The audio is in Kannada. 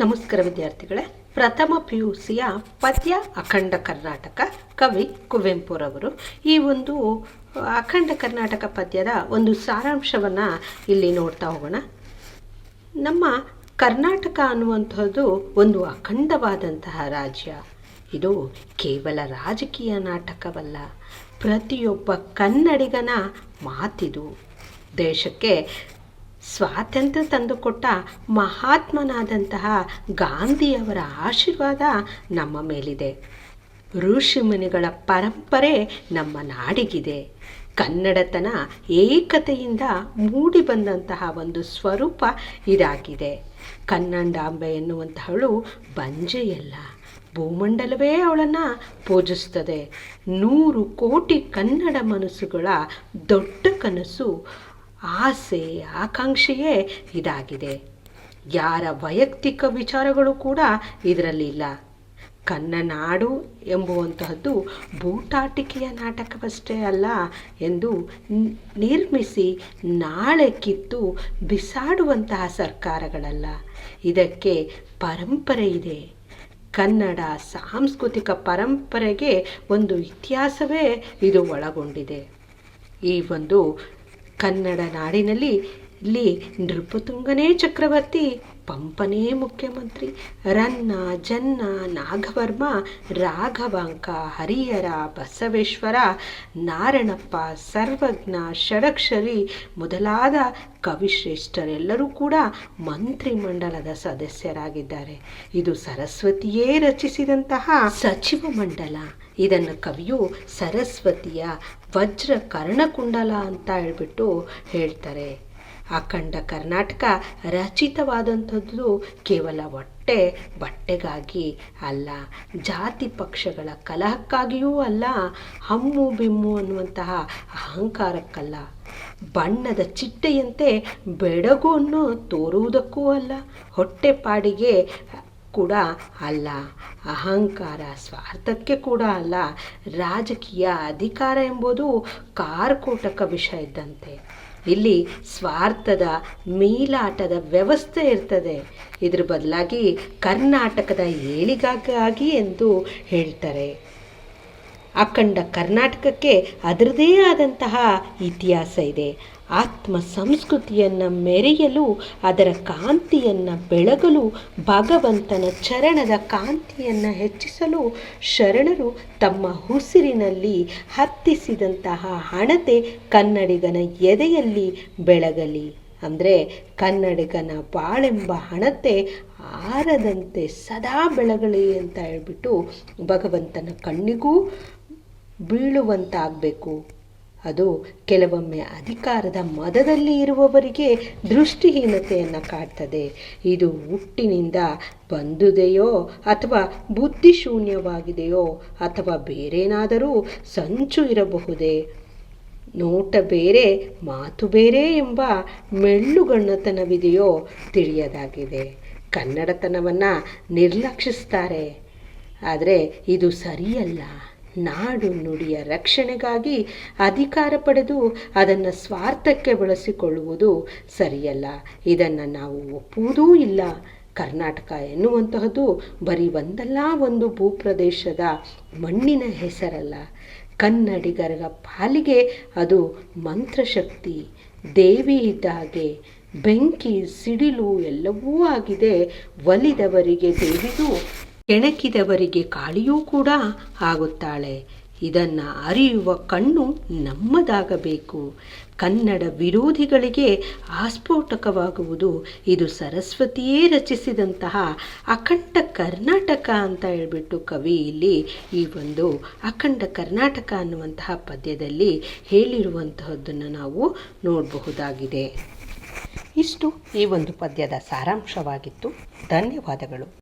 ನಮಸ್ಕಾರ ವಿದ್ಯಾರ್ಥಿಗಳೇ. ಪ್ರಥಮ ಪಿ ಯು ಸಿಯ ಪದ್ಯ ಅಖಂಡ ಕರ್ನಾಟಕ ಕವಿ ಕುವೆಂಪುರವರು ಈ ಒಂದು ಅಖಂಡ ಕರ್ನಾಟಕ ಪದ್ಯದ ಒಂದು ಸಾರಾಂಶವನ್ನು ಇಲ್ಲಿ ನೋಡ್ತಾ ಹೋಗೋಣ. ನಮ್ಮ ಕರ್ನಾಟಕ ಅನ್ನುವಂಥದ್ದು ಒಂದು ಅಖಂಡವಾದಂತಹ ರಾಜ್ಯ. ಇದು ಕೇವಲ ರಾಜಕೀಯ ನಾಟಕವಲ್ಲ, ಪ್ರತಿಯೊಬ್ಬ ಕನ್ನಡಿಗನ ಮಾತಿದು. ದೇಶಕ್ಕೆ ಸ್ವಾತಂತ್ರ್ಯ ತಂದುಕೊಟ್ಟ ಮಹಾತ್ಮನಾದಂತಹ ಗಾಂಧಿಯವರ ಆಶೀರ್ವಾದ ನಮ್ಮ ಮೇಲಿದೆ. ಋಷಿಮುನಿಗಳ ಪರಂಪರೆ ನಮ್ಮ ನಾಡಿಗಿದೆ. ಕನ್ನಡತನ ಏಕತೆಯಿಂದ ಮೂಡಿ ಬಂದಂತಹ ಒಂದು ಸ್ವರೂಪ ಇದಾಗಿದೆ. ಕನ್ನಡಾಂಬೆ ಎನ್ನುವಂತಹಳು ಬಂಜೆಯಲ್ಲ. ಭೂಮಂಡಲವೇ ಅವಳನ್ನು ಪೂಜಿಸ್ತದೆ ನೂರು ಕೋಟಿ ಕನ್ನಡ ಮನಸ್ಸುಗಳ ದೊಡ್ಡ ಕನಸು ಆಸೆ ಆಕಾಂಕ್ಷೆಯೇ ಇದಾಗಿದೆ. ಯಾರ ವೈಯಕ್ತಿಕ ವಿಚಾರಗಳು ಕೂಡ ಇದರಲ್ಲಿಲ್ಲ ಕನ್ನನಾಡು ಎಂಬುವಂತಹದ್ದು ಬೂಟಾಟಿಕೆಯ ನಾಟಕವಷ್ಟೇ ಅಲ್ಲ ಎಂದು ನಿರ್ಮಿಸಿ ನಾಳೆ ಕಿತ್ತು ಬಿಸಾಡುವಂತಹ ಸರ್ಕಾರಗಳಲ್ಲ. ಇದಕ್ಕೆ ಪರಂಪರೆ ಇದೆ. ಕನ್ನಡ ಸಾಂಸ್ಕೃತಿಕ ಪರಂಪರೆಗೆ ಒಂದು ಇತಿಹಾಸವೇ ಇದು ಒಳಗೊಂಡಿದೆ. ಈ ಒಂದು ಕನ್ನಡ ನಾಡಿನಲ್ಲಿ ಇಲ್ಲಿ ನೃಪತುಂಗನೇ ಚಕ್ರವರ್ತಿ, ಪಂಪನೇ ಮುಖ್ಯಮಂತ್ರಿ, ರನ್ನ, ಜನ್ನ, ನಾಗವರ್ಮ, ರಾಘವಾಂಕ, ಹರಿಹರ, ಬಸವೇಶ್ವರ, ನಾರಣಪ್ಪ, ಸರ್ವಜ್ಞ, ಷಡಕ್ಷರಿ ಮೊದಲಾದ ಕವಿಶ್ರೇಷ್ಠರೆಲ್ಲರೂ ಕೂಡ ಮಂತ್ರಿಮಂಡಲದ ಸದಸ್ಯರಾಗಿದ್ದಾರೆ. ಇದು ಸರಸ್ವತಿಯೇ ರಚಿಸಿದಂತಹ ಸಚಿವ ಮಂಡಲ. ಇದನ್ನು ಕವಿಯು ಸರಸ್ವತಿಯ ವಜ್ರ ಕರ್ಣಕುಂಡಲ ಅಂತ ಹೇಳ್ಬಿಟ್ಟು ಹೇಳ್ತಾರೆ. ಅಖಂಡ ಕರ್ನಾಟಕ ರಚಿತವಾದಂಥದ್ದು ಕೇವಲ ಹೊಟ್ಟೆ ಬಟ್ಟೆಗಾಗಿ ಅಲ್ಲ, ಜಾತಿ ಪಕ್ಷಗಳ ಕಲಹಕ್ಕಾಗಿಯೂ ಅಲ್ಲ, ಹಮ್ಮು ಬಿಮ್ಮು ಅನ್ನುವಂತಹ ಅಹಂಕಾರಕ್ಕಲ್ಲ. ಬಣ್ಣದ ಚಿಟ್ಟೆಯಂತೆ ಬೆಡಗುವನ್ನು ತೋರುವುದಕ್ಕೂ ಅಲ್ಲ, ಹೊಟ್ಟೆಪಾಡಿಗೆ ಕೂಡ ಅಲ್ಲ, ಅಹಂಕಾರ, ಸ್ವಾರ್ಥಕ್ಕೆ ಕೂಡ ಅಲ್ಲ, ರಾಜಕೀಯ ಅಧಿಕಾರ ಎಂಬುದು ಕಾರ್ಕೋಟಕ ವಿಷ ಇದ್ದಂತೆ. ಇಲ್ಲಿ ಸ್ವಾರ್ಥದ ಮೀಲಾಟದ ವ್ಯವಸ್ಥೆ ಇರ್ತದೆ. ಇದ್ರ ಬದಲಾಗಿ ಕರ್ನಾಟಕದ ಏಳಿಗಾಗಿ ಎಂದು ಹೇಳ್ತಾರೆ. ಅಖಂಡ ಕರ್ನಾಟಕಕ್ಕೆ ಅದರದೇ ಆದಂತಹ ಇತಿಹಾಸ ಇದೆ. ಆತ್ಮ ಸಂಸ್ಕೃತಿಯನ್ನು ಮೆರೆಯಲು, ಅದರ ಕಾಂತಿಯನ್ನು ಬೆಳಗಲು, ಭಗವಂತನ ಚರಣದ ಕಾಂತಿಯನ್ನು ಹೆಚ್ಚಿಸಲು ಶರಣರು ತಮ್ಮ ಉಸಿರಿನಲ್ಲಿ ಹತ್ತಿಸಿದಂತಹ ಹಣತೆ ಕನ್ನಡಿಗನ ಎದೆಯಲ್ಲಿ ಬೆಳಗಲಿ. ಅಂದರೆ ಕನ್ನಡಿಗನ ಬಾಳೆಂಬ ಹಣತೆ ಆರದಂತೆ ಸದಾ ಬೆಳಗಲಿ ಅಂತ ಹೇಳ್ಬಿಟ್ಟು ಭಗವಂತನ ಕಣ್ಣಿಗೂ ಬೀಳುವಂತಾಗಬೇಕು. ಅದು ಕೆಲವೊಮ್ಮೆ ಅಧಿಕಾರದ ಮದದಲ್ಲಿ ಇರುವವರಿಗೆ ದೃಷ್ಟಿಹೀನತೆಯನ್ನು ಕಾಡ್ತದೆ. ಇದು ಹುಟ್ಟಿನಿಂದ ಬಂದುದೆಯೋ ಅಥವಾ ಬುದ್ಧಿಶೂನ್ಯವಾಗಿದೆಯೋ ಅಥವಾ ಬೇರೇನಾದರೂ ಸಂಚು ಇರಬಹುದೇ? ನೋಟ ಬೇರೆ, ಮಾತು ಬೇರೆ ಎಂಬ ಮೆಳ್ಳುಗಣ್ಣತನವಿದೆಯೋ ತಿಳಿಯದಾಗಿದೆ. ಕನ್ನಡತನವನ್ನು ನಿರ್ಲಕ್ಷಿಸ್ತಾರೆ. ಆದರೆ ಇದು ಸರಿಯಲ್ಲ. ನಾಡು ನುಡಿಯ ರಕ್ಷಣೆಗಾಗಿ ಅಧಿಕಾರ ಪಡೆದು ಅದನ್ನು ಸ್ವಾರ್ಥಕ್ಕೆ ಬಳಸಿಕೊಳ್ಳುವುದು ಸರಿಯಲ್ಲ. ಇದನ್ನು ನಾವು ಒಪ್ಪುವುದೂ ಇಲ್ಲ. ಕರ್ನಾಟಕ ಎನ್ನುವಂತಹದ್ದು ಬರೀ ಒಂದಲ್ಲ, ಒಂದು ಭೂಪ್ರದೇಶದ ಮಣ್ಣಿನ ಹೆಸರಲ್ಲ. ಕನ್ನಡಿಗರ ಪಾಲಿಗೆ ಅದು ಮಂತ್ರಶಕ್ತಿ. ದೇವಿ ಇದ್ದ ಹಾಗೆ ಬೆಂಕಿ, ಸಿಡಿಲು ಎಲ್ಲವೂ ಆಗಿದೆ. ಒಲಿದವರಿಗೆ ದೇವಿಗೂ ಕೆಣಕಿದವರಿಗೆ ಕಾಳಿಯೂ ಕೂಡ ಆಗುತ್ತಾಳೆ. ಇದನ್ನು ಅರಿಯುವ ಕಣ್ಣು ನಮ್ಮದಾಗಬೇಕು. ಕನ್ನಡ ವಿರೋಧಿಗಳಿಗೆ ಆಸ್ಫೋಟಕವಾಗುವುದು ಇದು ಸರಸ್ವತಿಯೇ ರಚಿಸಿದಂತಹ ಅಖಂಡ ಕರ್ನಾಟಕ ಅಂತ ಹೇಳ್ಬಿಟ್ಟು ಕವಿ ಇಲ್ಲಿ ಈ ಒಂದು ಅಖಂಡ ಕರ್ನಾಟಕ ಅನ್ನುವಂತಹ ಪದ್ಯದಲ್ಲಿ ಹೇಳಿರುವಂತಹದ್ದನ್ನು ನಾವು ನೋಡಬಹುದಾಗಿದೆ. ಇಷ್ಟು ಈ ಒಂದು ಪದ್ಯದ ಸಾರಾಂಶವಾಗಿತ್ತು. ಧನ್ಯವಾದಗಳು.